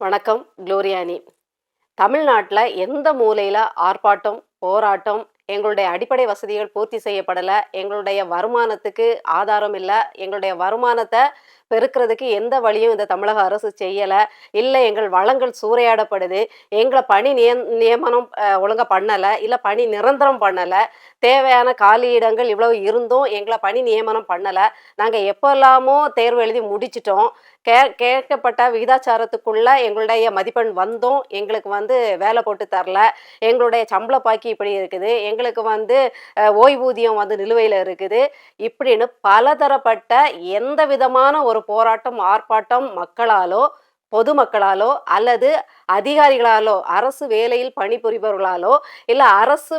வணக்கம் குளோரியானி. தமிழ்நாட்டில் எந்த மூலையில் ஆர்ப்பாட்டம் போராட்டம் எங்களுடைய அடிப்படை வசதிகள் பூர்த்தி செய்யப்படலை எங்களுடைய வருமானத்துக்கு ஆதாரம் இல்லை எங்களுடைய வருமானத்தை பெருக்கிறதுக்கு எந்த வழியும் இந்த தமிழக அரசு செய்யலை இல்லை எங்கள் வளங்கள் சூறையாடப்படுது எங்களை பணி நிய நியமனம் ஒழுங்காக பண்ணலை இல்லை பணி நிரந்தரம் பண்ணலை தேவையான காலியிடங்கள் இவ்வளவு இருந்தும் எங்களை பணி நியமனம் பண்ணலை நாங்கள் எப்போல்லாமோ தேர்வு எழுதி முடிச்சிட்டோம் கே கேட்கப்பட்ட விகிதாச்சாரத்துக்குள்ள எங்களுடைய மதிப்பெண் வந்தும் எங்களுக்கு வந்து வேலை போட்டு தரல. எங்களுடைய சம்பள பாக்கி இப்படி இருக்குது. எங்களுக்கு வந்து ஓய்வூதியம் வந்து நிலுவையில் இருக்குது. இப்படின்னு பலதரப்பட்ட எந்த விதமான ஒரு போராட்டம் ஆர்ப்பாட்டம் மக்களாலோ பொதுமக்களாலோ அல்லது அதிகாரிகளாலோ அரசு வேலையில் பணிபுரிபவர்களாலோ இல்லை அரசு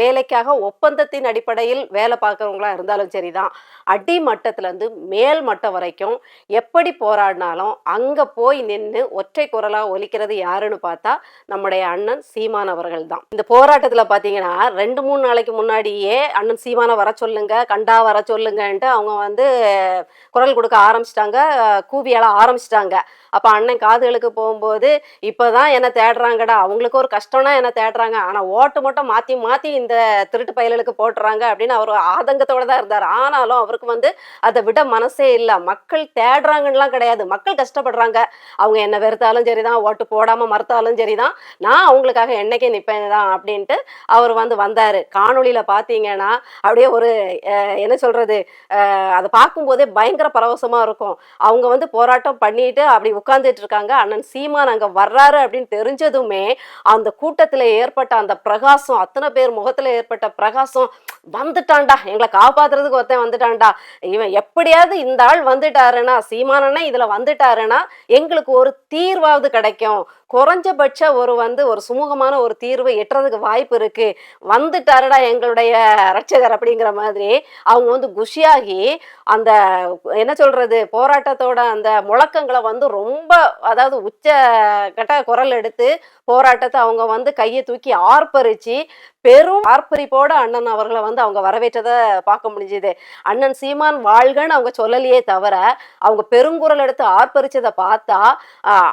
வேலைக்காக ஒப்பந்தத்தின் அடிப்படையில் வேலை பார்க்குறவங்களா இருந்தாலும் சரிதான். அடிமட்டத்திலேருந்து மேல் மட்டம் வரைக்கும் எப்படி போராடினாலும் அங்கே போய் நின்று ஒற்றை குரலாக ஒலிக்கிறது யாருன்னு பார்த்தா நம்முடைய அண்ணன் சீமான் அவர்கள் தான். இந்த போராட்டத்தில் பார்த்தீங்கன்னா ரெண்டு மூணு நாளைக்கு முன்னாடியே அண்ணன் சீமானை வர சொல்லுங்க கண்டா வர சொல்லுங்கன்ட்டு அவங்க வந்து குரல் கொடுக்க ஆரம்பிச்சிட்டாங்க கூவியால ஆரம்பிச்சிட்டாங்க. அப்போ அண்ணன் காதுகளுக்கு போகும்போது இப்போதான் என்ன தேடுறாங்கடா. அவங்களுக்கு ஒரு கஷ்டம்னா என்ன தேடுறாங்க. ஆனால் ஓட்டு மட்டும் மாற்றி மாற்றி இந்த திருட்டு பயல்களுக்கு போட்டுறாங்க அப்படின்னு அவர் ஆதங்கத்தோட தான் இருந்தார். ஆனாலும் அவருக்கு வந்து அதை விட மனசே இல்லை. மக்கள் தேடுறாங்கன்னுலாம் கிடையாது. மக்கள் கஷ்டப்படுறாங்க. அவங்க என்ன வெறுத்தாலும் சரிதான் ஓட்டு போடாமல் மறுத்தாலும் சரிதான். நான் அவங்களுக்காக என்னைக்கே நிற்பேன் தான் அப்படின்ட்டு அவர் வந்து வந்தார். காணொலியில் பார்த்தீங்கன்னா அப்படியே ஒரு என்ன சொல்கிறது அதை பார்க்கும்போதே பயங்கர பரவசமாக இருக்கும். அவங்க வந்து போராட்டம் பண்ணிட்டு அப்படி உட்காந்துட்டு இருக்காங்க அண்ணன் சீமான் அங்கே வர்றாரு அப்படின்னு தெரிஞ்சதுமே அந்த கூட்டத்தில் ஏற்பட்ட அந்த பிரகாசம் அத்தனை பேர் முகத்தில் ஏற்பட்ட பிரகாசம் வந்துட்டான்டா. எங்களை காப்பாத்துறதுக்கு ஒருத்தன் வந்துட்டான்டா. இவன் எப்படியாவது இந்த ஆள் வந்துட்டாருன்னா சீமானனே இதில் வந்துட்டாருன்னா எங்களுக்கு ஒரு தீர்வாவது கிடைக்கும். குறைஞ்சபட்ச ஒரு வந்து ஒரு சுமூகமான ஒரு தீர்வு எட்டுறதுக்கு வாய்ப்பு இருக்கு. வந்துட்டாருடா எங்களுடைய ரட்சகர் அப்படிங்கிற மாதிரி அவங்க வந்து குஷியாகி அந்த என்ன சொல்றது போராட்டத்தோட அந்த முழக்கங்களை வந்து ரொம்ப அதாவது உச்ச கட்ட குரல் எடுத்து போராட்டத்தை அவங்க வந்து கையை தூக்கி ஆர்ப்பரிச்சு பெரும் ஆர்ப்பரிப்போட அண்ணன் அவர்களை வந்து அவங்க வரவேற்றதை பார்க்க முடிஞ்சுது. அண்ணன் சீமான் வாழ்கன்னு அவங்க சொல்லலையே தவிர அவங்க பெருங்குரல் எடுத்து ஆர்ப்பரிச்சதை பார்த்தா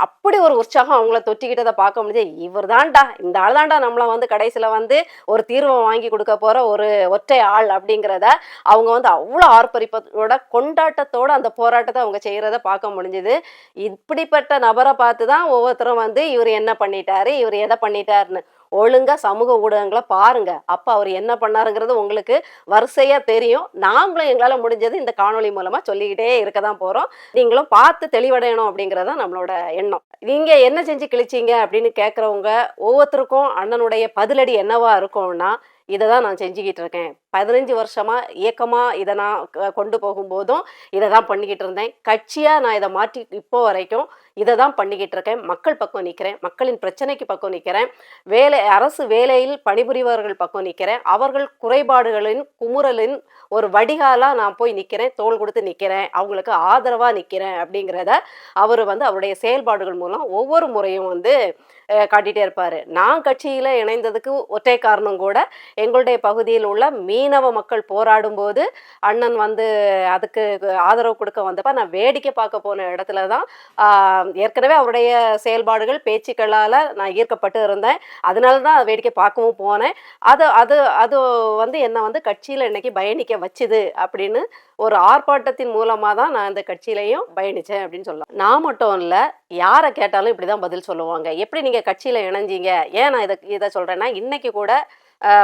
அப்படி ஒரு உற்சாகம் அவங்கள தொட்டிக்கிட்டதை பார்க்க முடிஞ்சது இவர் தான்டா இந்த ஆள் தான்டா நம்மளை வந்து கடைசியில் வந்து ஒரு தீர்வை வாங்கி கொடுக்க போற ஒரு ஒற்றை ஆள் அப்படிங்கிறத அவங்க வந்து அவ்வளோ ஆர்ப்பரிப்பத்தோட கொண்டாட்டத்தோட அந்த போராட்டத்தை அவங்க செய்கிறத பார்க்க முடிஞ்சுது. இப்படிப்பட்ட நபரை பார்த்து தான் ஒவ்வொருத்தரும் வந்து இவர் என்ன பண்ணிட்டார்? இவர் எதை பண்ணிட்டாருன்னு. ஒழுங்கா சமூக ஊடகங்களை பாருங்க. அப்ப அவர் என்ன பண்ணாருங்கிறது உங்களுக்கு வரிசையா தெரியும். நாமளும் எங்களால முடிஞ்சது இந்த காணொலி மூலமா சொல்லிக்கிட்டே இருக்க தான் போறோம். நீங்களும் பார்த்து தெளிவடையணும் அப்படிங்கிறது தான் நம்மளோட எண்ணம். நீங்க என்ன செஞ்சு கிழிச்சீங்க அப்படின்னு கேட்கறவங்க ஒவ்வொருத்தருக்கும் அண்ணனுடைய பதிலடி என்னவா இருக்கும்னா இதை தான் நான் செஞ்சுக்கிட்டு இருக்கேன். பதினஞ்சு வருஷமா இயக்கமா இதை நான் கொண்டு போகும்போதும் இதை தான் பண்ணிக்கிட்டு இருந்தேன். கட்சியா நான் இதை மாற்றி இப்போ வரைக்கும் இதை தான் பண்ணிக்கிட்டு இருக்கேன். மக்கள் பக்கம் நிற்கிறேன் மக்களின் பிரச்சனைக்கு பக்கம் நிற்கிறேன் வேலை அரசு வேலையில் பணிபுரிபவர்கள் பக்கம் நிற்கிறேன் அவர்கள் குறைபாடுகளின் குமுறலின் ஒரு வடிகாலா நான் போய் நிற்கிறேன் தோள் கொடுத்து நிற்கிறேன் அவங்களுக்கு ஆதரவா நிற்கிறேன் அப்படிங்கிறத அவர் வந்து அவருடைய செயல்பாடுகள் மூலம் ஒவ்வொரு முறையும் வந்து காட்டிகிட்டே இருப்பார் இருப்பாரு. நான் கட்சியில இணைந்ததுக்கு ஒற்றை காரணம் கூட எங்களுடைய பகுதியில் உள்ள மீ. மீனவ மக்கள் போராடும் போது அண்ணன் வந்து அதுக்கு ஆதரவு கொடுக்க வந்தப்ப நான் வேடிக்கை பார்க்க போன இடத்துல தான் ஏற்கனவே அவருடைய செயல்பாடுகள் பேச்சுக்களால் நான் ஈர்க்கப்பட்டு இருந்தேன். அதனால தான் வேடிக்கை பார்க்கவும் போனேன். அது அது அது வந்து என்னை வந்து கட்சியில் இன்னைக்கு பயணிக்க வச்சுது அப்படின்னு ஒரு ஆர்ப்பாட்டத்தின் மூலமாக தான் நான் இந்த கட்சியிலையும் பயணித்தேன் அப்படின்னு சொல்லலாம். நான் மட்டும் இல்லை யாரை கேட்டாலும் இப்படி தான் பதில் சொல்லுவாங்க. எப்படி நீங்கள் கட்சியில் இணைஞ்சீங்க? ஏன் நான் இதை இதை சொல்கிறேன்னா இன்றைக்கி கூட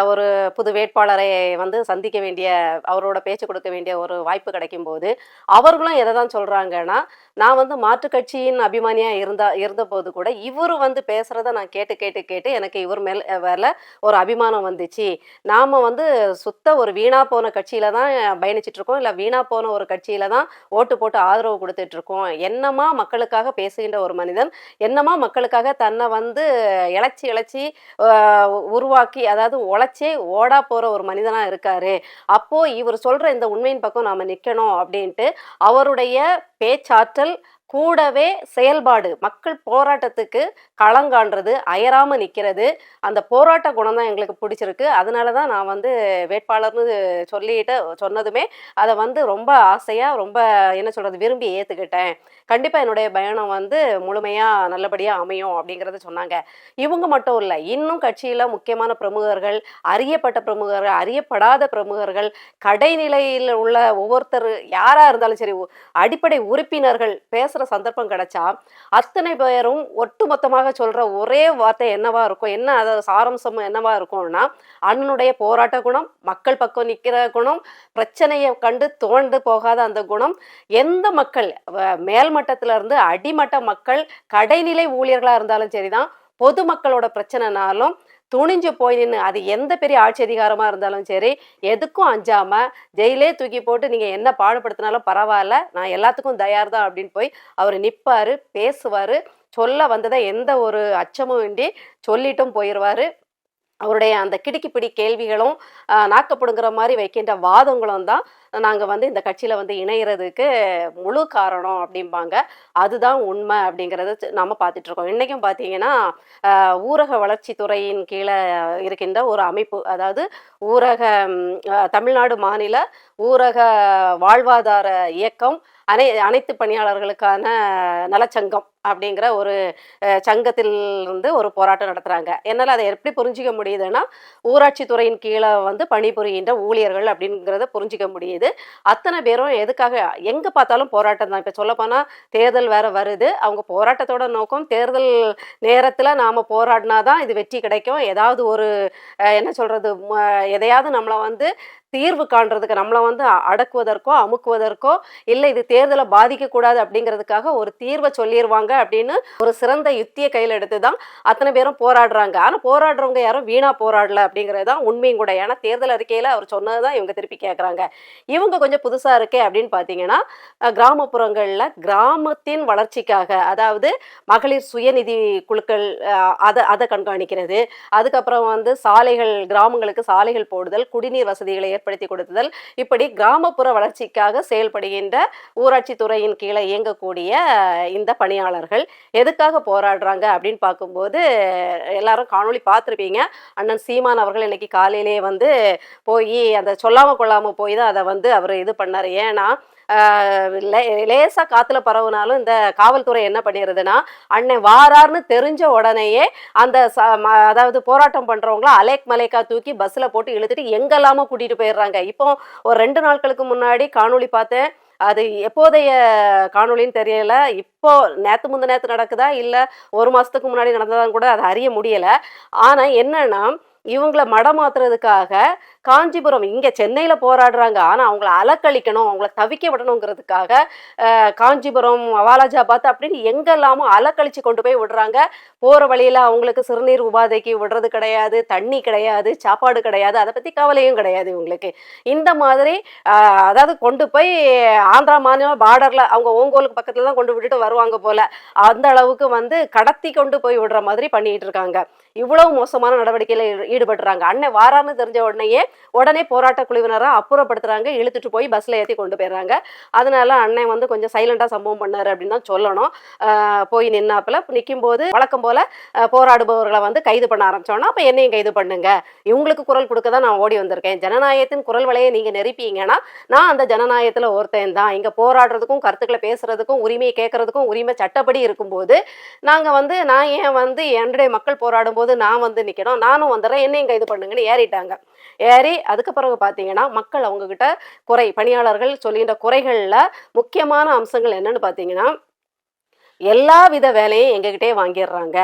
ஒரு புது வேட்பாளரை வந்து சந்திக்க வேண்டிய அவரோட பேச்சு கொடுக்க வேண்டிய ஒரு வாய்ப்பு கிடைக்கும் போது அவர்களும் எதை தான் சொல்கிறாங்கன்னா நான் வந்து மாற்று கட்சியின் அபிமானியாக இருந்தா இருந்தபோது கூட இவர் வந்து பேசுகிறத நான் கேட்டு கேட்டு கேட்டு எனக்கு இவர் மேல் மேலே ஒரு அபிமானம் வந்துச்சு. நாம் வந்து சுத்த ஒரு வீணாக போன கட்சியில் தான் பயணிச்சிட்ருக்கோம் இல்லை வீணாக போன ஒரு கட்சியில் தான் ஓட்டு போட்டு ஆதரவு கொடுத்துட்ருக்கோம் என்னமா மக்களுக்காக பேசுகின்ற ஒரு மனிதன் என்னமா மக்களுக்காக தன்னை வந்து இழைச்சி இழைச்சி உருவாக்கி அதாவது உழைச்சே ஓடா போகிற ஒரு மனிதனாக இருக்காரு. அப்போது இவர் சொல்கிற இந்த உண்மையின் பக்கம் நாம் நிற்கணும் அப்படின்ட்டு அவருடைய பேச்சாற்றல் கூடவே செயல்பாடு. மக்கள் போராட்டத்துக்கு களங்காண்றது அயராமல் நிற்கிறது அந்த போராட்ட குணம் தான் எங்களுக்கு பிடிச்சிருக்கு. அதனால தான் நான் வந்து வேட்பாளர்னு சொல்லிட்டு சொன்னதுமே அதை வந்து ரொம்ப ஆசையாக ரொம்ப என்ன சொல்கிறது விரும்பி ஏற்றுக்கிட்டேன் கண்டிப்பாக என்னுடைய பயணம் வந்து முழுமையாக நல்லபடியாக அமையும் அப்படிங்கிறத சொன்னாங்க. இவங்க மட்டும் இல்லை இன்னும் கட்சியில் முக்கியமான பிரமுகர்கள் அறியப்பட்ட பிரமுகர்கள் அறியப்படாத பிரமுகர்கள் கடைநிலையில் உள்ள ஒவ்வொருத்தர் யாராக இருந்தாலும் சரி அடிப்படை உறுப்பினர்கள் பேசுகிற சந்தர்ப்பம் கிடைச்சா அத்தனை பேரும் ஒட்டுமொத்தமாக சொல்கிற ஒரே வார்த்தை என்னவா இருக்கும் என்ன அதாவது சாரம்சம் என்னவா இருக்கும்னா அண்ணனுடைய போராட்ட குணம் மக்கள் பக்கம் நிற்கிற குணம் பிரச்சனையை கண்டு தோண்டு போகாத அந்த குணம் எந்த மக்கள் மேல்மட்ட மேல்மட்டத்துல இருந்து அடிமட்ட மக்கள் கடைநிலை ஊழியர்களாக இருந்தாலும் சரிதான் பொதுமக்களோட பிரச்சனைனாலும் துணிஞ்சு போய் நின்று அது எந்த பெரிய ஆட்சி அதிகாரமாக இருந்தாலும் சரி எதுக்கும் அஞ்சாமல் ஜெயிலே தூக்கி போட்டு நீங்கள் என்ன பாடுபடுத்தினாலும் பரவாயில்ல நான் எல்லாத்துக்கும் தயார் தான் அப்படின்னு போய் அவர் நிற்பார் பேசுவார் சொல்ல வந்ததை எந்த ஒரு அச்சமும் இன்றி சொல்லிட்டும் போயிடுவார் அவருடைய அந்த கிடுக்கிப்பிடி கேள்விகளும் நாக்கப்படுங்கிற மாதிரி வைக்கின்ற வாதங்களும் தான் நாங்கள் வந்து இந்த கட்சியில் வந்து இணையிறதுக்கு முழு காரணம் அப்படிம்பாங்க. அதுதான் உண்மை அப்படிங்கிறத நம்ம பார்த்துட்ருக்கோம் இன்றைக்கும் பார்த்தீங்கன்னா ஊரக வளர்ச்சித்துறையின் கீழே இருக்கின்ற ஒரு அமைப்பு அதாவது ஊரக தமிழ்நாடு மாநில ஊரக வாழ்வாதார இயக்கம் அனை அனைத்து பணியாளர்களுக்கான நலச்சங்கம் அப்படிங்கிற ஒரு சங்கத்தில் இருந்து ஒரு போராட்டம் நடத்துகிறாங்க என்னால் அதை எப்படி புரிஞ்சிக்க முடியுதுன்னா ஊராட்சி துறையின் கீழே வந்து பணிபுரிகின்ற ஊழியர்கள் அப்படிங்கிறத புரிஞ்சிக்க முடியுது. அத்தனை பேரும் எதுக்காக எங்கே பார்த்தாலும் போராட்டம் தான். இப்போ சொல்லப்போனால் தேர்தல் வேறு வருது. அவங்க போராட்டத்தோட நோக்கம் தேர்தல் நேரத்தில் நாம் போராடினா தான் இது வெற்றி கிடைக்கும். ஏதாவது ஒரு என்ன சொல்கிறது எதையாவது நம்மளை வந்து தீர்வு காண்றதுக்கு நம்மளை வந்து அடக்குவதற்கோ அமுக்குவதற்கோ இல்லை இது தேர்தலை பாதிக்கக்கூடாது அப்படிங்கிறதுக்காக ஒரு தீர்வை சொல்லிடுவாங்க அப்படின்னு ஒரு சிறந்த யுத்தியை கையில் எடுத்து தான் அத்தனை பேரும் போராடுறாங்க. ஆனால் போராடுறவங்க யாரும் வீணாக போராடல அப்படிங்கிறது தான் உண்மையும் கூட. ஏன்னா தேர்தல் அறிக்கையில் அவர் சொன்னது தான் இவங்க திருப்பி கேட்குறாங்க இவங்க கொஞ்சம் புதுசாக இருக்கே அப்படின்னு பார்த்தீங்கன்னா கிராமப்புறங்களில் கிராமத்தின் வளர்ச்சிக்காக அதாவது மகளிர் சுயநிதி குழுக்கள் அதை அதை கண்காணிக்கிறது அதுக்கப்புறம் வந்து சாலைகள் கிராமங்களுக்கு சாலைகள் போடுதல் குடிநீர் வசதிகளை ஏற்படுத்தி கொடுத்துதல் இப்படி கிராமப்புற வளர்ச்சிக்காக செயல்படுகின்ற ஊராட்சி துறையின் கீழே இயங்கக்கூடிய இந்த பணியாளர் போராடுறார்கள். எதுக்காக போராடுறாங்க அப்படின்னு பார்க்கும்போது எல்லாரும் காணொளி பார்த்துருப்பீங்க. அண்ணன் சீமான் அவர்கள் இன்னைக்கு காலையிலேயே வந்து போய் அந்த சொல்லாமல் கொள்ளாமல் போய் தான் அதை வந்து அவர் இது பண்ணார். ஏன்னா லேசாக லே- காத்துல பரவுனாலும் இந்த காவல்துறை என்ன பண்ணிடுதுன்னா அண்ணன் வாரார்னு தெரிஞ்ச உடனேயே அந்த அதாவது போராட்டம் பண்ணுறவங்கள அலேக் மலேக்கா தூக்கி பஸ்ஸில் போட்டு இழுத்துட்டு எங்கெல்லாமோ கூட்டிகிட்டு போயிடுறாங்க. இப்போ ஒரு ரெண்டு நாட்களுக்கு முன்னாடி காணொலி பார்த்தேன். அது எப்போதைய காணொளின்னு தெரியல. இப்போ நேற்று முந்த நேற்று நடக்குதா? இல்லை ஒரு மாதத்துக்கு முன்னாடி நடந்ததான்னு கூட அதை அறிய முடியலை. ஆனால் என்னன்னா இவங்கள மடமாத்துறதுக்காக காஞ்சிபுரம் இங்கே சென்னையில் போராடுறாங்க. ஆனால் அவங்கள அலக்கழிக்கணும் அவங்கள தவிக்க விடணுங்கிறதுக்காக காஞ்சிபுரம் வாலாஜாபாத் அப்படின்னு எங்கெல்லாமோ அலக்கழிச்சு கொண்டு போய் விடுறாங்க. போகிற வழியில் அவங்களுக்கு சிறுநீர் உபாதைக்கு விடுறது கிடையாது தண்ணி கிடையாது சாப்பாடு கிடையாது அதை பற்றி கவலையும் கிடையாது இவங்களுக்கு. இந்த மாதிரி அதாவது கொண்டு போய் ஆந்திரா மாநிலம் பார்டரில் அவங்க ஓங்கோலுக்கு பக்கத்தில் தான் கொண்டு விட்டுட்டு வருவாங்க போல. அந்த அளவுக்கு வந்து கடத்தி கொண்டு போய் விடுற மாதிரி பண்ணிகிட்டு இருக்காங்க. இவ்வளவு மோசமான நடவடிக்கையில ஈ- ஈடுபடுறாங்க அண்ணன் வாரான்னு தெரிஞ்ச உடனேயே உடனே போராட்ட குழுவினரை அப்புறப்படுத்துறாங்க. இழுத்துட்டு போய் பஸ்ல ஏற்றி கொண்டு போயிடுறாங்க. அதனால அண்ணன் வந்து கொஞ்சம் சைலண்டா சம்பவம் பண்ணாரு அப்படின்னு தான் சொல்லணும். போய் நின்னாப்புல நிற்கும் போது வழக்கம் போல போராடுபவர்களை வந்து கைது பண்ண ஆரம்பிச்சோன்னா அப்ப என்னையும் கைது பண்ணுங்க. இவங்களுக்கு குரல் கொடுக்க தான் நான் ஓடி வந்திருக்கேன். ஜனநாயகத்தின் குரல் வலையை நீங்க நெருப்பீங்கன்னா நான் அந்த ஜனநாயகத்துல ஒருத்தன் தான். இங்க போராடுறதுக்கும் கருத்துக்களை பேசுறதுக்கும் உரிமையை கேட்கறதுக்கும் உரிமை சட்டப்படி இருக்கும்போது நாங்க வந்து நான் ஏன் வந்து என்னுடைய மக்கள் போராடும் போது நான் வந்து நிற்கணும் நானும் வந்துடுறேன். என்னையும் கைது பண்ணுங்கன்னு ஏறிட்டாங்க. ஏறி அதுக்கு பிறகு பார்த்தீங்கன்னா மக்கள் அவங்க கிட்ட குறை பணியாளர்கள் சொல்லுகின்ற குறைகளில் முக்கியமான அம்சங்கள் என்னன்னு பார்த்தீங்கன்னா எல்லா வித வேலையும் எங்ககிட்டயே வாங்கிடுறாங்க.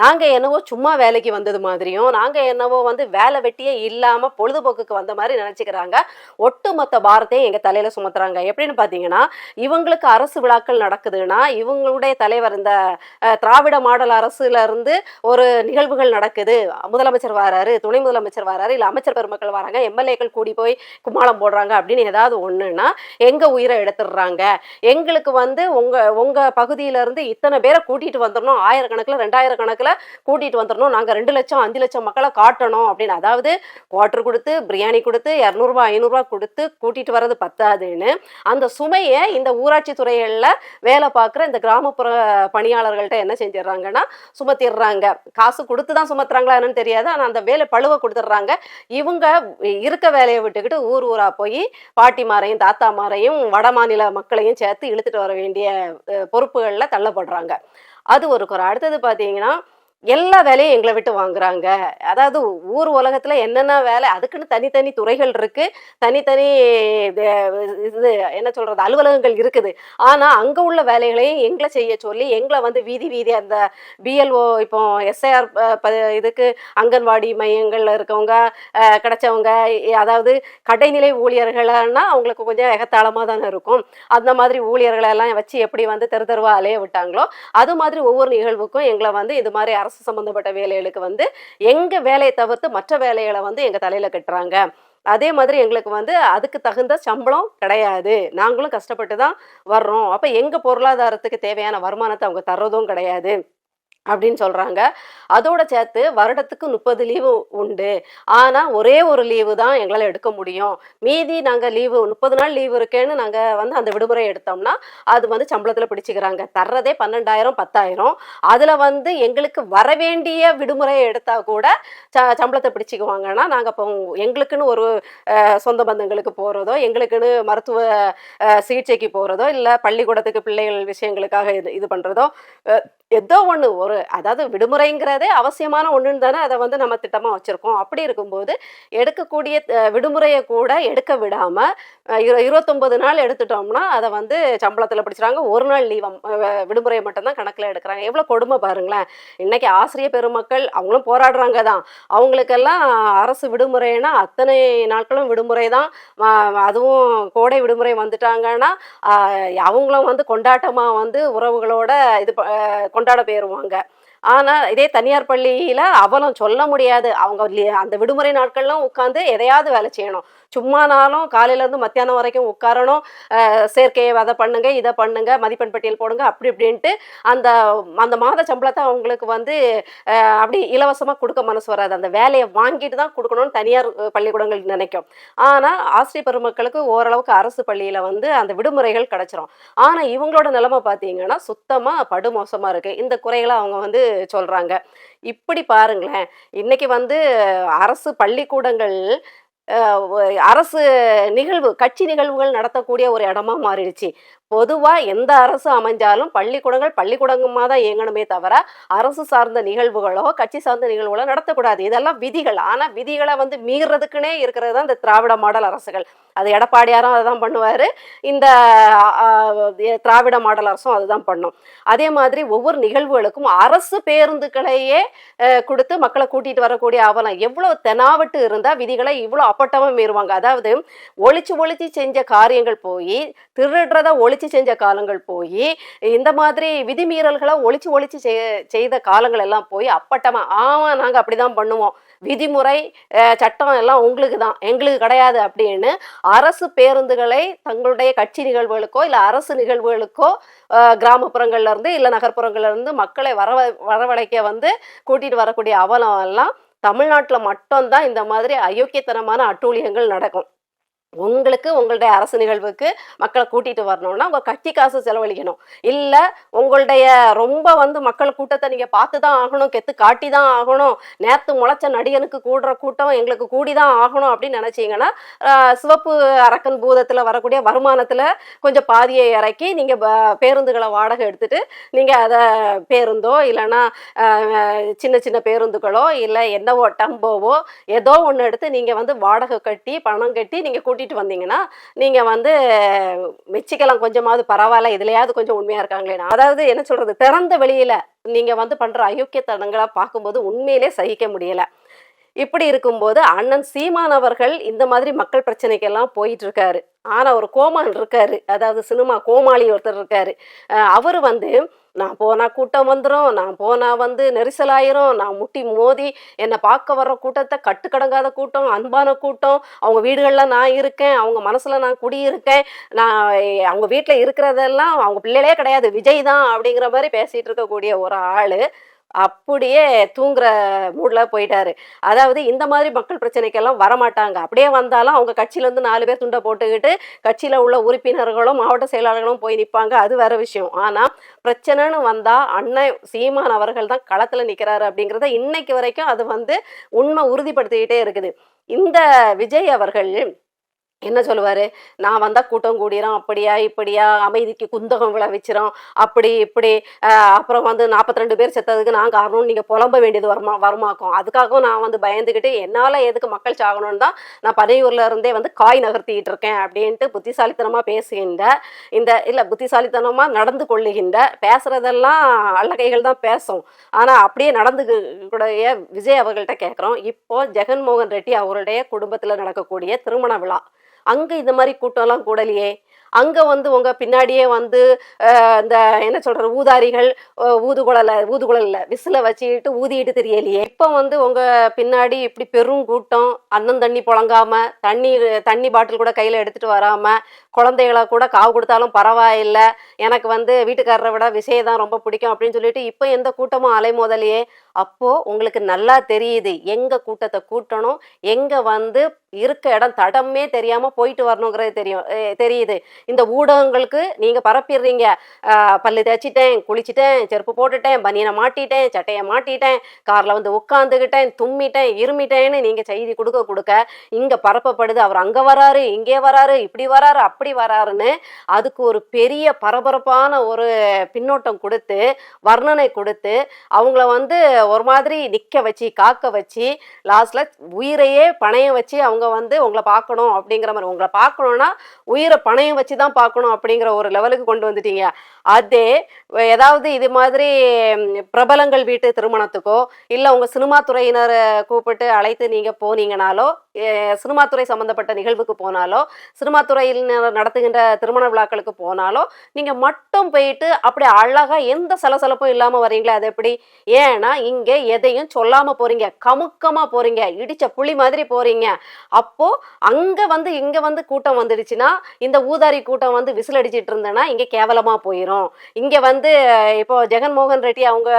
நாங்கள் என்னவோ சும்மா வேலைக்கு வந்தது மாதிரியும் நாங்கள் என்னவோ வந்து வேலை வெட்டியே இல்லாமல் பொழுதுபோக்குக்கு வந்த மாதிரி நினச்சிக்கிறாங்க. ஒட்டுமொத்த பாரத்தையும் எங்கள் தலையில் சுமத்துறாங்க. எப்படின்னு பார்த்தீங்கன்னா இவங்களுக்கு அரசு விழாக்கள் நடக்குதுன்னா இவங்களுடைய தலைவர் இந்த திராவிட மாடல் அரசுல இருந்து ஒரு நிகழ்வுகள் நடக்குது. முதலமைச்சர் வராரு துணை முதலமைச்சர் வராரு இல்லை அமைச்சர் பெருமக்கள் வராங்க எம்எல்ஏக்கள் கூடி போய் கும்மாளம் போடுறாங்க அப்படின்னு ஏதாவது ஒன்றுன்னா எங்கள் உயிரை எடுத்துடுறாங்க? எங்களுக்கு வந்து உங்கள் உங்கள் பகுதியில இருந்து இத்தனை பேரை கூட்டிகிட்டு வந்துடணும். ஆயிரக்கணக்கில் ரெண்டாயிரக்கணக்கில் மாசத்துல கூட்டிட்டு வந்துடணும் நாங்கள் ரெண்டு லட்சம் அஞ்சு லட்சம் மக்களை காட்டணும் அப்படின்னு. அதாவது குவார்டர் கொடுத்து பிரியாணி கொடுத்து இரநூறுபா ஐநூறுரூவா கொடுத்து கூட்டிகிட்டு வர்றது பத்தாதுன்னு. அந்த சுமையை இந்த ஊராட்சி துறைகளில் வேலை பார்க்குற இந்த கிராமப்புற பணியாளர்கள்ட்ட என்ன செஞ்சிடுறாங்கன்னா சுமத்திடுறாங்க. காசு கொடுத்து தான் சுமத்துறாங்களா என்னன்னு தெரியாது. ஆனால் அந்த வேலை பழுவை கொடுத்துட்றாங்க. இவங்க இருக்க வேலையை விட்டுக்கிட்டு ஊர் ஊராக போய் பாட்டிமாரையும் தாத்தாமாரையும் வட மாநில மக்களையும் சேர்த்து இழுத்துட்டு வர வேண்டிய பொறுப்புகளில் தள்ளப்படுறாங்க. அது ஒரு குறை. அடுத்தது பார்த்தீங்கன்னா எல்லா வேலையும் எங்களை விட்டு வாங்குறாங்க. அதாவது ஊர் உலகத்துல என்னென்ன வேலை அதுக்குன்னு தனித்தனி துறைகள் இருக்கு. தனித்தனி இது என்ன சொல்றது அலுவலகங்கள் இருக்குது. ஆனா அங்க உள்ள வேலைகளையும் எங்களை செய்ய சொல்லி எங்களை வந்து வீதி வீதி அந்த பிஎல்ஓ இப்போ எஸ்ஐஆர் இதுக்கு அங்கன்வாடி மையங்கள்ல இருக்கவங்க கிடைச்சவங்க அதாவது கடைநிலை ஊழியர்கள்னா அவங்களுக்கு கொஞ்சம் எகத்தாளமாக தானே இருக்கும். அந்த மாதிரி ஊழியர்களை எல்லாம் வச்சு எப்படி வந்து தெரு தெருவா அலைய விட்டாங்களோ அது மாதிரி ஒவ்வொரு நிகழ்வுக்கும் எங்களை வந்து இது மாதிரி அரசு சம்பந்தப்பட்ட வேலைகளுக்கு வந்து எங்க வேலையை தவிர்த்து மற்ற வேலைகளை வந்து எங்க தலையில கட்டுறாங்க. அதே மாதிரி எங்களுக்கு வந்து அதுக்கு தகுந்த சம்பளம் கிடையாது. நாங்களும் கஷ்டப்பட்டு தான் வர்றோம். அப்ப எங்க பொருளாதாரத்துக்கு தேவையான வருமானத்தை அவங்க தர்றதும் கிடையாது. அப்படின்னு சொல்கிறாங்க அதோட சேர்த்து வருடத்துக்கு முப்பது லீவு உண்டு. ஆனால் ஒரே ஒரு லீவு தான் எங்களால் எடுக்க முடியும். மீதி நாங்கள் லீவு முப்பது நாள் லீவு இருக்கேன்னு நாங்கள் வந்து அந்த விடுமுறை எடுத்தோம்னா அது வந்து சம்பளத்தில் பிடிச்சிக்கிறாங்க. தர்றதே பன்னெண்டாயிரம் பத்தாயிரம். அதில் வந்து எங்களுக்கு வர வேண்டிய விடுமுறையை எடுத்தால் கூட ச சம்பளத்தை பிடிச்சிக்குவாங்கன்னா நாங்கள் இப்போ எங்களுக்குன்னு ஒரு சொந்த பந்தங்களுக்கு போகிறதோ எங்களுக்குன்னு மருத்துவ சிகிச்சைக்கு போகிறதோ இல்லை பள்ளிக்கூடத்துக்கு பிள்ளைகள் விஷயங்களுக்காக இது இது பண்ணுறதோ ஏதோ ஒன்று ஒரு அதாவது விடுமுறைங்கிறதே அவசியமான ஒன்றுன்னு தானே அதை வந்து நம்ம திட்டமாக வச்சுருக்கோம். அப்படி இருக்கும்போது எடுக்கக்கூடிய விடுமுறையை கூட எடுக்க விடாமல் இரு- இருபத்தொன்பது நாள் எடுத்துட்டோம்னா அதை வந்து சம்பளத்தில் பிடிச்சிடுறாங்க. ஒரு நாள் லீவ் விடுமுறையை மட்டும்தான் கணக்கில் எடுக்கிறாங்க. எவ்வளோ கொடுமை பாருங்களேன். இன்னைக்கு ஆசிரியர் பெருமக்கள் அவங்களும் போராடுறாங்க தான். அவங்களுக்கெல்லாம் அரசு விடுமுறைனா அத்தனை நாட்களும் விடுமுறை தான். அதுவும் கோடை விடுமுறை வந்துட்டாங்கன்னா அவங்களும் வந்து கொண்டாட்டமாக வந்து உறவுகளோட இது கொண்டாட போயிருவாங்க. ஆனா இதே தனியார் பள்ளியில அவலம் சொல்ல முடியாது. அவங்க அந்த விடுமுறை நாட்கள்லாம் உட்காந்து எதையாவது வேலை செய்யணும். சும்மானாலும் காலையிலேருந்து மத்தியானம் வரைக்கும் உட்காரணும். செயற்கையை சேர்க்கையை அதை பண்ணுங்க இதை பண்ணுங்க மதிப்பெண் பட்டியல் போடுங்க அப்படி இப்படின்ட்டு அந்த அந்த மாத சம்பளத்தை அவங்களுக்கு வந்து அப்படி இலவசமாக கொடுக்க மனசு வராது. அந்த வேலையை வாங்கிட்டு தான் கொடுக்கணும்னு தனியார் பள்ளிக்கூடங்கள் நினைக்கும். ஆனால் ஆசிரியர் பெருமக்களுக்கு ஓரளவுக்கு அரசு பள்ளியில் வந்து அந்த விடுமுறைகள் கிடச்சிரும். ஆனால் இவங்களோட நிலைமை பார்த்தீங்கன்னா சுத்தமாக படுமோசமாக இருக்குது இந்த குறைகளை அவங்க வந்து சொல்கிறாங்க இப்படி பாருங்களேன். இன்னைக்கு வந்து அரசு பள்ளிக்கூடங்கள் அரசு நிகழ்வு கட்சி நிகழ்வுகள் நடத்தக்கூடிய ஒரு இடமா மாறிடுச்சு. பொதுவாக எந்த அரசு அமைஞ்சாலும் பள்ளிக்கூடங்கள் பள்ளிக்கூடங்கமாக தான் இயங்கணுமே தவிர அரசு சார்ந்த நிகழ்வுகளோ கட்சி சார்ந்த நிகழ்வுகளோ நடத்தக்கூடாது. இதெல்லாம் விதிகள். ஆனால் விதிகளை வந்து மீறதுக்குன்னே இருக்கிறது தான் இந்த திராவிட மாடல் அரசுகள். அது எடப்பாடியாரும் அதை தான் பண்ணுவார். இந்த திராவிட மாடல் அரசும் அதுதான் பண்ணும். அதே மாதிரி ஒவ்வொரு நிகழ்வுகளுக்கும் அரசு பேருந்துகளையே கொடுத்து மக்களை கூட்டிகிட்டு வரக்கூடிய அவலம் எவ்வளோ தெனாவட்டு இருந்தால் விதிகளை இவ்வளோ அப்பட்டமாக மீறுவாங்க. அதாவது ஒழிச்சு ஒழிச்சு செஞ்ச காரியங்கள் போய் திருடுறத ஒழிச்சு செஞ்ச காலங்கள் போய் இந்த மாதிரி விதிமீறல்களை ஒழிச்சு ஒழிச்சு செய்- செய்த காலங்கள் எல்லாம் போய் அப்பட்டமா ஆமா நாங்க அப்படிதான் பண்ணுவோம். விதிமுறை சட்டம் எல்லாம் உங்களுக்கு தான் எங்களுக்கு கிடையாது அப்படின்னு அரசு பேருந்துகளை தங்களுடைய கட்சி நிகழ்வுகளுக்கோ இல்லை அரசு நிகழ்வுகளுக்கோ கிராமப்புறங்கள்லேருந்து கிராமப்புறங்கள்ல இருந்து நகர்ப்புறங்கள்ல இருந்து மக்களை வரவ வரவழைக்க வந்து கூட்டிட்டு வரக்கூடிய அவலம் எல்லாம் தமிழ்நாட்டில் மட்டும்தான் இந்த மாதிரி அயோக்கியத்தனமான அட்டூழியங்கள் நடக்கும். உங்களுக்கு உங்களுடைய அரசு நிகழ்வுக்கு மக்களை கூட்டிட்டு வரணும்னா உங்க கட்சி காசு செலவழிக்கணும். இல்ல உங்களுடைய ரொம்ப வந்து மக்கள் கூட்டத்தை நீங்க பார்த்து தான் ஆகணும் கெத்து காட்டி தான் ஆகணும் நேத்து முளைச்ச நடிகனுக்கு கூடுற கூட்டம் எங்களுக்கு கூடி தான் ஆகணும் அப்படின்னு நினைச்சீங்கன்னா சிவப்பு அரக்கன் பூதத்துல வரக்கூடிய வருமானத்துல கொஞ்சம் பாதியை இறக்கி நீங்க பேருந்துகளை வாடகை எடுத்துட்டு நீங்க அதை பேருந்தோ இல்லைன்னா சின்ன சின்ன பேருந்துகளோ இல்லை என்னவோ டம்போவோ ஏதோ ஒன்று எடுத்து நீங்கள் வந்து வாடகை கட்டி பணம் கட்டி நீங்கள் கூட்டிகிட்டு வந்தீங்கன்னா நீங்கள் வந்து மெச்சிக்கலாம் கொஞ்சமாவது பரவாயில்ல இதுலையாவது கொஞ்சம் உண்மையாக இருக்காங்களே. அதாவது என்ன சொல்கிறது திறந்த வெளியில் நீங்கள் வந்து பண்ணுற அயோக்கியத்தனங்களை பார்க்கும்போது உண்மையிலே சகிக்க முடியலை. இப்படி இருக்கும்போது அண்ணன் சீமான் அவர்கள் இந்த மாதிரி மக்கள் பிரச்சனைக்கெல்லாம் போயிட்டு இருக்காரு ஆனால் ஒரு கோமான் இருக்காரு. அதாவது சினிமா கோமாளி ஒருத்தர் இருக்காரு. அவர் வந்து நான் போனால் கூட்டம் வந்துடும் நான் போனால் வந்து நெரிசலாயிரும் நான் முட்டி மோதி என்னை பார்க்க வர்ற கூட்டத்தை கட்டுக்கடங்காத கூட்டம் அன்பான கூட்டம். அவங்க வீடுகளில் நான் இருக்கேன் அவங்க மனசில் நான் குடியிருக்கேன். நான் அவங்க வீட்டில் இருக்கிறதெல்லாம் அவங்க பிள்ளைகளே கிடையாது விஜய் தான் அப்படிங்கிற மாதிரி பேசிகிட்டு இருக்கக்கூடிய ஒரு ஆள். அப்படியே தூங்குற மூடில் போயிட்டாரு. அதாவது இந்த மாதிரி மக்கள் பிரச்சனைக்கெல்லாம் வரமாட்டாங்க. அப்படியே வந்தாலும் அவங்க கட்சியிலேருந்து நாலு பேர் துண்டை போட்டுக்கிட்டு கட்சியில் உள்ள உறுப்பினர்களும் மாவட்ட செயலாளர்களும் போய் நிற்பாங்க அது வேற விஷயம். ஆனால் பிரச்சனைன்னு வந்தால் அண்ணன் சீமான் அவர்கள் தான் களத்தில் நிற்கிறாரு அப்படிங்கிறத இன்னைக்கு வரைக்கும் அது வந்து உண்மை உறுதிப்படுத்திக்கிட்டே இருக்குது. இந்த விஜய் அவர்கள் என்ன சொல்லுவாரு? நான் வந்தா கூட்டம் கூடிரும் அப்படியா இப்படியா அமைதிக்கு குந்தகம் விளைவிச்சிரும் அப்படி இப்படி அப்புறம் வந்து 42 ரெண்டு பேர் செத்ததுக்கு நான் காரணம் நீங்க புலம்ப வேண்டியது வருமா வருமாக்கும். அதுக்காகவும் நான் வந்து பயந்துக்கிட்டு என்னால எதுக்கு மக்கள் சாகணும்னு தான் நான் பனையூர்ல இருந்தே வந்து காய் நகர்த்திக்கிட்டு இருக்கேன் அப்படின்ட்டு புத்திசாலித்தனமா பேசுகின்ற இந்த இல்ல புத்திசாலித்தனமா நடந்து கொள்ளுகின்ற பேசுறதெல்லாம் அல்லகைகள் தான் பேசும். ஆனா அப்படியே நடந்து கூடிய விஜய் அவர்கள்ட்ட கேட்குறோம் இப்போ ஜெகன்மோகன் ரெட்டி அவருடைய குடும்பத்துல நடக்கக்கூடிய திருமண விழா. அங்கே இந்த மாதிரி கூட்டம்லாம் கூடலையே. அங்கே வந்து உங்கள் பின்னாடியே வந்து இந்த என்ன சொல்கிற ஊதாரிகள் ஊதுகுழலை ஊதுகுழல ஊதுகுழல்ல விசில வச்சுக்கிட்டு ஊதிட்டு தெரியலையே. இப்போ வந்து உங்கள் பின்னாடி இப்படி பெரும் கூட்டம் அன்னம் தண்ணி புழங்காமல் தண்ணி தண்ணி பாட்டில் கூட கையில் எடுத்துகிட்டு வராமல் குழந்தைகளை கூட காவு கொடுத்தாலும் பரவாயில்லை எனக்கு வந்து வீட்டுக்காரரை விட விஷயம் தான் ரொம்ப பிடிக்கும் அப்படின்னு சொல்லிட்டு இப்போ எந்த கூட்டமும் அலைமோதலையே அப்போது உங்களுக்கு நல்லா தெரியுது எங்கே கூட்டத்தை கூட்டணும் எங்கே வந்து இருக்க இடம் தடமே தெரியாமல் போயிட்டு வரணுங்கிறது தெரியும் தெரியுது. இந்த ஊடகங்களுக்கு நீங்கள் பரப்பிடுறீங்க. பல்லு தேய்ச்சிட்டேன் குளிச்சிட்டேன் செருப்பு போட்டுட்டேன் பனியனை மாட்டிட்டேன் சட்டையை மாட்டிட்டேன் காரில் வந்து உட்காந்துக்கிட்டேன் தும்மிட்டேன் இருமிட்டேன்னு நீங்கள் செய்தி கொடுக்க கொடுக்க இங்கே பரப்பப்படுது. அவர் அங்கே வராரு இங்கே வராரு இப்படி வராரு அப்படி வராருன்னு அதுக்கு ஒரு பெரிய பரபரப்பான ஒரு பின்னோட்டம் கொடுத்து வர்ணனை கொடுத்து அவங்கள வந்து ஒரு மாதிரி நிற்க வச்சு காக்க வச்சு லாஸ்ட்டில் உயிரையே பணையம் வச்சு அவங்க வந்து உங்களை பார்க்கணும் அப்படிங்கிற மாதிரி உங்களை பார்க்கணும்னா உயிரை பணையம் வச்சு தான் பார்க்கணும் அப்படிங்கிற ஒரு லெவலுக்கு கொண்டு வந்துட்டீங்க. அதே ஏதாவது இது மாதிரி பிரபலங்கள் வீட்டு திருமணத்துக்கோ இல்லை உங்கள் சினிமா துறையினரை கூப்பிட்டு அழைத்து நீங்கள் போனீங்கனாலோ சினிமா துறை சம்மந்தப்பட்ட நிகழ்வுக்கு போனாலோ சினிமா துறையில் நடத்துகின்ற திருமண விழாக்களுக்கு போனாலோ நீங்கள் மட்டும் போயிட்டு அப்படி அழகாக எந்த சலசலப்பும் இல்லாமல் வரீங்களே அது எப்படி? ஏன்னா இங்கே எதையும் சொல்லாமல் போறீங்க. கமுக்கமாக போறீங்க. இடிச்ச புளி மாதிரி போறீங்க. அப்போ அங்கே வந்து இங்கே வந்து கூட்டம் வந்துடுச்சுன்னா இந்த ஊதாரி கூட்டம் வந்து விசில் அடிச்சிட்டு இருந்தேன்னா இங்கே கேவலமாக போயிடும் இங்கே வந்து இப்போ ஜெகன்மோகன் ரெட்டி அவங்க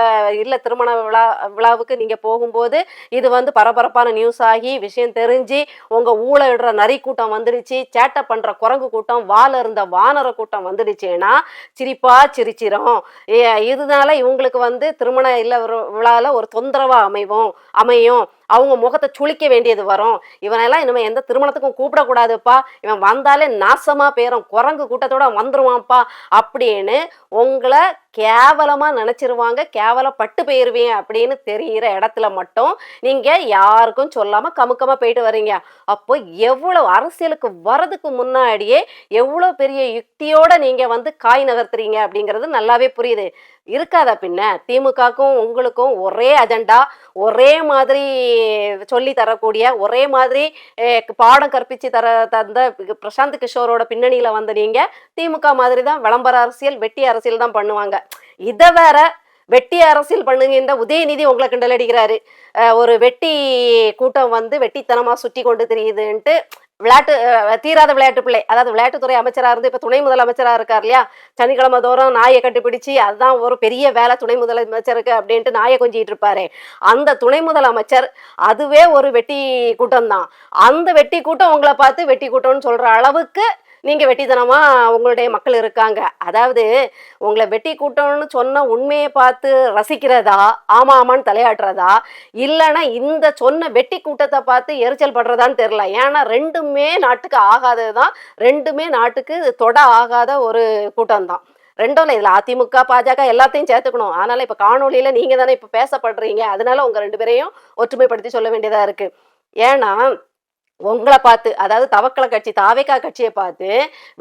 இல்ல திருமண விழா விழாவுக்கு நீங்கள் போகும்போது இது வந்து பரபரப்பான நியூஸ் ஆகி விஷயம் தெரிஞ்சு உங்க ஊழலிடுற நரி கூட்டம் வந்துடுச்சு சேட்டை பண்ற குரங்கு கூட்டம் வால இருந்த வானர கூட்டம் வந்துடுச்சுன்னா சிரிப்பா சிரிச்சிரும். ஏ- இதனால இவங்களுக்கு வந்து திருமண இல்ல விழால ஒரு தொந்தரவா அமைவும் அமையும். அவங்க முகத்தை சுளிக்க வேண்டியது வரும். இவனெல்லாம் இனிமேல் எந்த திருமணத்துக்கும் கூப்பிடக்கூடாதுப்பா. இவன் வந்தாலே நாசமாக பேரும் குரங்கு கூட்டத்தோட வந்துருவான்ப்பா அப்படின்னு உங்களை கேவலமா நினைச்சிருவாங்க. கேவலப்பட்டு போயிருவீங்க அப்படின்னு தெரிகிற இடத்துல மட்டும் நீங்க யாருக்கும் சொல்லாம கமுக்கமா போயிட்டு வர்றீங்க அப்போ எவ்வளவு அரசியலுக்கு வரதுக்கு முன்னாடியே எவ்வளோ பெரிய யுக்தியோட நீங்க வந்து காய் நகர்த்துறீங்க அப்படிங்கிறது நல்லாவே புரியுது. இருக்காதா பின்ன? திமுகக்கும் உங்களுக்கும் ஒரே அஜெண்டா ஒரே மாதிரி சொல்லி தரக்கூடிய ஒரே மாதிரி பாடம் கற்பிச்சு தர தந்த பிரசாந்த் கிஷோரோட பின்னணியில வந்து நீங்க திமுக மாதிரி தான் விளம்பர அரசியல் வெட்டி அரசியல் தான் பண்ணுவாங்க. இதை வேற வெட்டி அரசியல் பண்ணுகின்ற உதயநிதி உங்களை கிண்டல் அடிக்கிறாரு. ஒரு வெட்டி கூட்டம் வந்து வெட்டித்தனமா சுற்றி கொண்டு தெரியுதுன்ட்டு விளையாட்டு தீராத விளையாட்டு பிள்ளை. அதாவது விளையாட்டுத்துறை அமைச்சராக இருந்து இப்போ துணை முதலமைச்சராக இருக்கார் இல்லையா? சனிக்கிழமை தோறும் நாயை கண்டுபிடிச்சு அதுதான் ஒரு பெரிய வேலை துணை முதலமைச்சருக்கு அப்படின்ட்டு நாயை கொஞ்சிட்டு இருப்பாரு. அந்த துணை முதலமைச்சர் அதுவே ஒரு வெட்டி கூட்டம் தான் அந்த வெட்டி கூட்டம் உங்களை பார்த்து வெட்டி கூட்டம்னு சொல்ற அளவுக்கு நீங்கள் வெட்டித்தனமா உங்களுடைய மக்கள் இருக்காங்க. அதாவது உங்களை வெட்டி கூட்டம்னு சொன்ன உண்மையை பார்த்து ரசிக்கிறதா ஆமாம் ஆமான்னு தலையாட்டுறதா இல்லைன்னா இந்த சொன்ன வெட்டி கூட்டத்தை பார்த்து எரிச்சல் படுறதான்னு தெரில ஏன்னா ரெண்டுமே நாட்டுக்கு ஆகாதது தான் ரெண்டுமே நாட்டுக்கு தொட ஆகாத ஒரு கூட்டம் தான் ரெண்டும் இல்லை இதில் அதிமுக பாஜக எல்லாத்தையும் சேர்த்துக்கணும். அதனால இப்போ காணொலியில் நீங்கள் தானே இப்போ பேசப்படுறீங்க. அதனால உங்கள் ரெண்டு பேரையும் ஒற்றுமைப்படுத்தி சொல்ல வேண்டியதாக இருக்குது ஏன்னா உங்களை பார்த்து அதாவது தவக்கல கட்சி தாவேக்கா கட்சியை பார்த்து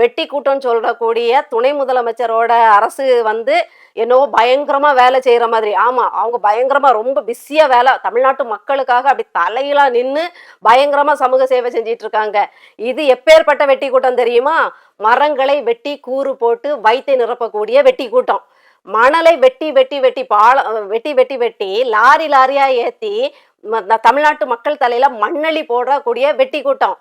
வெட்டி கூட்டம்னு சொல்லக்கூடிய துணை முதலமைச்சரோட அரசு வந்து என்னவோ பயங்கரமா வேலை செய்யற மாதிரி. ஆமா அவங்க பயங்கரமா ரொம்ப பிஸியா வேலை. தமிழ்நாட்டு மக்களுக்காக அப்படி தலையிலா நின்று பயங்கரமா சமூக சேவை செஞ்சிட்டு இருக்காங்க. இது எப்பேற்பட்ட வெட்டி கூட்டம் தெரியுமா? மரங்களை வெட்டி கூறு போட்டு வைத்தை நிரப்பக்கூடிய வெட்டி கூட்டம். மணலை வெட்டி வெட்டி வெட்டி பாலம் வெட்டி வெட்டி வெட்டி லாரி லாரியா ஏத்தி தமிழ்நாட்டு மக்கள் தலையில மண்ணளி போடக்கூடிய வெட்டி கூட்டம்.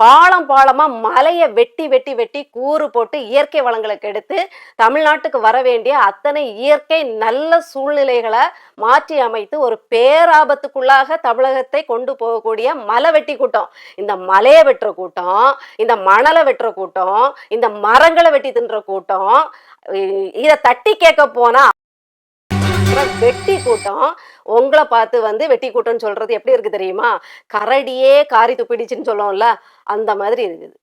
பாலம் பாலமா மலையை வெட்டி வெட்டி வெட்டி கூறு போட்டு இயற்கை வளங்களை கெடுத்து தமிழ்நாட்டுக்கு வர வேண்டிய அத்தனை இயற்கை நல்ல சூழ்நிலைகளை மாற்றி அமைத்து ஒரு பேராபத்துக்குள்ளாக தமிழகத்தை கொண்டு போகக்கூடிய மலை வெட்டி கூட்டம். இந்த மலையை வெட்டுற கூட்டம் இந்த மணலை வெட்டுற கூட்டம் இந்த மரங்களை வெட்டி தின்ற கூட்டம் இதை தட்டி கேட்க போனா வெட்டி கூட்டம் உங்களை பார்த்து வந்து வெட்டி கூட்டம்னு சொல்றது எப்படி இருக்கு தெரியுமா? கரடியே காரி துப்பிடிச்சுன்னு சொல்லுவோம்ல அந்த மாதிரி இருக்குது.